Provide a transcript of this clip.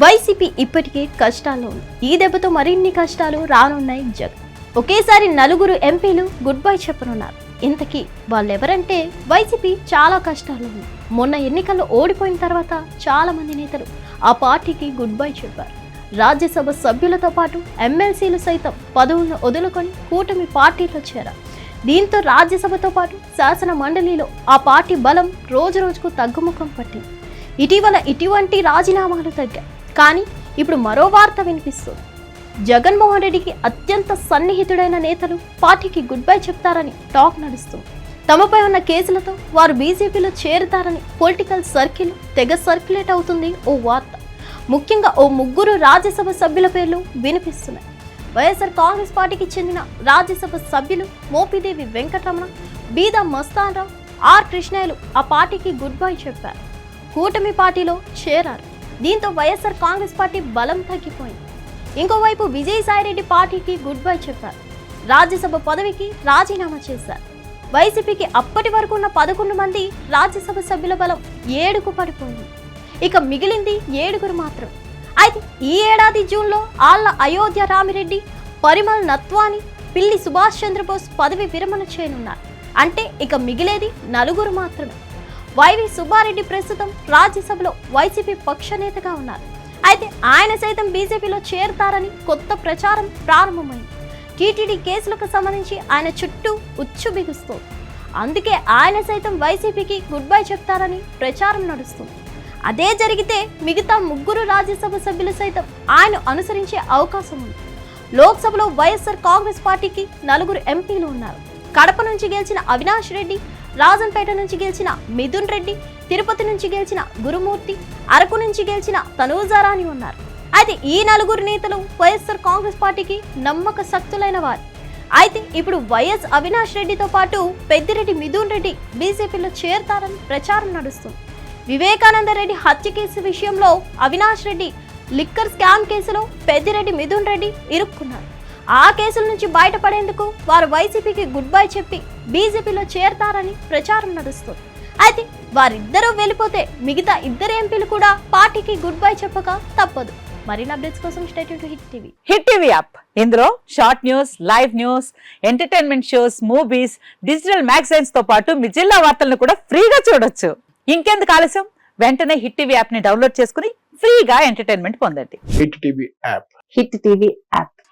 YCP ఇప్పటికే కష్టాల్లో ఈ దెబ్బతో మరిన్ని కష్టాలు రానున్నాయి జగన్. ఒకేసారి నలుగురు ఎంపీలు గుడ్ బై చెప్పనున్నారు. ఇంతకీ వాళ్ళెవరంటే వైసీపీ చాలా కష్టాల్లో ఉంది. మొన్న ఎన్నికల్లో ఓడిపోయిన తర్వాత చాలా మంది నేతలు ఆ పార్టీకి గుడ్ బై చెప్పారు. రాజ్యసభ సభ్యులతో పాటు ఎమ్మెల్సీలు సైతం పదవులను వదులుకొని కూటమి పార్టీలో చేరారు. దీంతో రాజ్యసభతో పాటు శాసన మండలిలో ఆ పార్టీ బలం రోజు రోజుకు తగ్గుముఖం పట్టింది. ఇటీవల ఇటువంటి రాజీనామాలు తగ్గాయి. కానీ ఇప్పుడు మరో వార్త వినిపిస్తుంది. జగన్మోహన్ రెడ్డికి అత్యంత సన్నిహితుడైన నేతలు పార్టీకి గుడ్ బై చెప్తారని టాక్ నడుస్తుంది. తమపై ఉన్న కేసులతో వారు బీజేపీలో చేరుతారని పొలిటికల్ సర్కిల్ తెగ సర్క్యులేట్ అవుతుంది ఓ వార్త. ముఖ్యంగా ఓ ముగ్గురు రాజ్యసభ సభ్యుల పేర్లు వినిపిస్తున్నాయి. వైఎస్ఆర్ కాంగ్రెస్ పార్టీకి చెందిన రాజ్యసభ సభ్యులు మోపిదేవి వెంకటరమణ మస్తాన్ రావు ఆర్ కృష్ణయ్యలు ఆ పార్టీకి గుడ్ బై చెప్పారు. కూటమి పార్టీలో చేరారు. దీంతో వైఎస్ఆర్ కాంగ్రెస్ పార్టీ బలం తగ్గిపోయింది. ఇంకోవైపు విజయసాయిరెడ్డి పార్టీకి గుడ్ బై చెప్పారు. రాజ్యసభ పదవికి రాజీనామా చేశారు. వైసీపీకి అప్పటి వరకు ఉన్న పదకొండు మంది రాజ్యసభ సభ్యుల బలం ఏడుకు పడిపోయింది. ఇక మిగిలింది ఏడుగురు మాత్రం. అయితే ఈ ఏడాది జూన్లో ఆళ్ళ అయోధ్య రామిరెడ్డి పరిమల్ నత్వాని పిల్లి సుభాష్ చంద్రబోస్ పదవి విరమణ చేయనున్నారు. అంటే ఇక మిగిలేది నలుగురు మాత్రమే. వైవి సుబ్బారెడ్డి ప్రస్తుతం రాజ్యసభలో వైసీపీ పక్షనేతగా ఉన్నారు. అయితే ఆయన సైతం బీజేపీలో చేరతారని కొత్త ప్రచారం ప్రారంభమైంది. టీటీడీ కేసులకు సంబంధించి ఆయన చుట్టూ ఉచ్చు బిగుస్తోంది. అందుకే ఆయన సైతం వైసీపీకి గుడ్ బై చెప్తారని ప్రచారం నడుస్తుంది. అదే జరిగితే మిగతా ముగ్గురు రాజ్యసభ సభ్యులు సైతం ఆయన అనుసరించే అవకాశం ఉంది. లోక్సభలో వైఎస్ఆర్ కాంగ్రెస్ పార్టీకి నలుగురు ఎంపీలు ఉన్నారు. కడప నుంచి గెలిచిన అవినాష్ రెడ్డి రాజంపేట నుంచి గెలిచిన మిథున్ రెడ్డి తిరుపతి నుంచి గెలిచిన గురుమూర్తి అరకు నుంచి గెలిచిన తనూజారాని ఉన్నారు. అయితే ఈ నలుగురు నేతలు వైఎస్ఆర్ కాంగ్రెస్ పార్టీకి నమ్మక శక్తులైన వారు. అయితే ఇప్పుడు వైఎస్ అవినాష్ రెడ్డితో పాటు పెద్దిరెడ్డి మిథున్ రెడ్డి బీజేపీలో చేరతారని ప్రచారం నడుస్తుంది. వివేకానంద రెడ్డి హత్య కేసు విషయంలో అవినాష్ రెడ్డి లిక్కర్ స్కామ్ కేసులో పెద్దిరెడ్డి మిథున్ రెడ్డి ఇరుక్కున్నారు. ఆ కేసుల నుంచి బయటపడేందుకు వారు వైసీపీకి గుడ్ బై చెప్పి బీజేపీలో చేరతారని ప్రచారం నడుస్తుంది. అయితే వారిద్దరూ వెళ్ళిపోతే మిగతా ఇద్దరు ఎంపీలు కూడా పార్టీకి గుడ్ బై చెప్పక తప్పదు. మరిన్ని అప్డేట్స్ కోసం state to Hit TV. Hit TV app. ఇందులో short news live news entertainment shows movies digital మ్యాగజైన్స్తో పాటు మీ జిల్లా వార్తలను కూడా ఫ్రీగా చూడొచ్చు. ఇంకెందుకు ఆలస్యం? వెంటనే హిట్ టీవీ యాప్ని డౌన్లోడ్ చేసుకుని ఫ్రీగా ఎంటర్టైన్మెంట్ పొందండి. Hit TV app. Hit TV app.